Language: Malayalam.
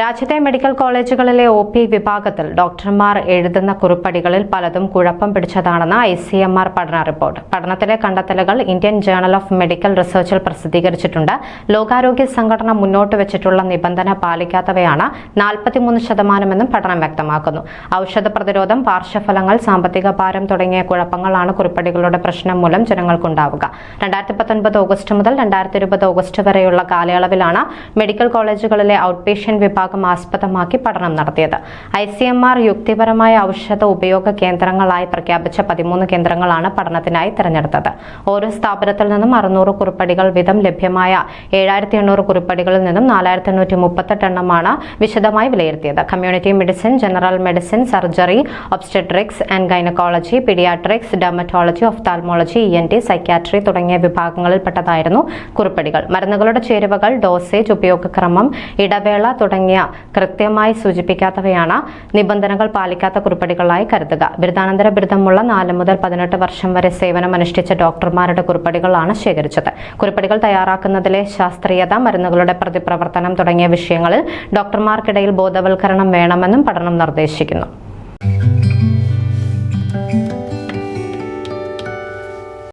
രാജ്യത്തെ മെഡിക്കൽ കോളേജുകളിലെ ഒ പി വിഭാഗത്തിൽ ഡോക്ടർമാർ എഴുതുന്ന കുറിപ്പടികളിൽ പലതും കുഴപ്പം പിടിച്ചതാണെന്ന് ഐ സി എം ആർ പഠന റിപ്പോർട്ട്. പഠനത്തിലെ കണ്ടെത്തലുകൾ ഇന്ത്യൻ ജേണൽ ഓഫ് മെഡിക്കൽ റിസർച്ചിൽ പ്രസിദ്ധീകരിച്ചിട്ടുണ്ട്. ലോകാരോഗ്യ സംഘടന മുന്നോട്ട് വെച്ചിട്ടുള്ള നിബന്ധന പാലിക്കാത്തവയാണ് നാൽപ്പത്തിമൂന്ന് ശതമാനമെന്നും പഠനം വ്യക്തമാക്കുന്നു. ഔഷധ പ്രതിരോധം പാർശ്വഫലങ്ങൾ സാമ്പത്തിക ഭാരം തുടങ്ങിയ കുഴപ്പങ്ങളാണ് കുറിപ്പടികളുടെ പ്രശ്നം മൂലം ജനങ്ങൾക്കുണ്ടാവുക. രണ്ടായിരത്തി പത്തൊൻപത് ഓഗസ്റ്റ് മുതൽ രണ്ടായിരത്തി ഇരുപത് ഓഗസ്റ്റ് വരെയുള്ള കാലയളവിലാണ് മെഡിക്കൽ കോളേജുകളിലെ ഔട്ട് പേഷ്യന്റ് വിഭാഗം ആസ്പദമാക്കി പഠനം നടത്തിയത്. ഐ സി എം ആർ യുക്തിപരമായ ഔഷധ ഉപയോഗ കേന്ദ്രങ്ങളായി പ്രഖ്യാപിച്ച പതിമൂന്ന് കേന്ദ്രങ്ങളാണ് പഠനത്തിനായി തിരഞ്ഞെടുത്തത്. ഓരോ സ്ഥാപനത്തിൽ നിന്നും അറുന്നൂറ് കുറിപ്പടികൾ വീതം ലഭ്യമായ ഏഴായിരത്തി എണ്ണൂറ് കുറിപ്പടികളിൽ നിന്നും നാലായിരത്തി എണ്ണൂറ്റി മുപ്പത്തെട്ട് എണ്ണമാണ് വിശദമായി വിലയിരുത്തിയത്. Community medicine general medicine surgery obstetrics and gynaecology paediatrics dermatology ophthalmology E N T psychiatry തുടങ്ങിയ വിഭാഗങ്ങളിൽപ്പെട്ടതായിരുന്നു കുറിപ്പടികൾ. മരുന്നുകളുടെ ചേരുവകൾ ഡോസേജ് ഉപയോഗക്രമം ഇടവേള തുടങ്ങിയ കൃത്യമായി സൂചിപ്പിക്കാത്തവയാണ് നിബന്ധനകൾ പാലിക്കാത്ത കുറിപ്പടികളായി കരുതുക. ബിരുദാനന്തര ബിരുദമുള്ള നാല് മുതൽ പതിനെട്ട് വർഷം വരെ സേവനം അനുഷ്ഠിച്ച ഡോക്ടർമാരുടെ കുറിപ്പടികളാണ് ശേഖരിച്ചത്. കുറിപ്പടികൾ തയ്യാറാക്കുന്നതിലെ ശാസ്ത്രീയത മരുന്നുകളുടെ പ്രതിപ്രവർത്തനം തുടങ്ങിയ വിഷയങ്ങളിൽ ഡോക്ടർമാർക്കിടയിൽ ബോധവൽക്കരണം വേണമെന്നും പഠനം നിർദ്ദേശിക്കുന്നു.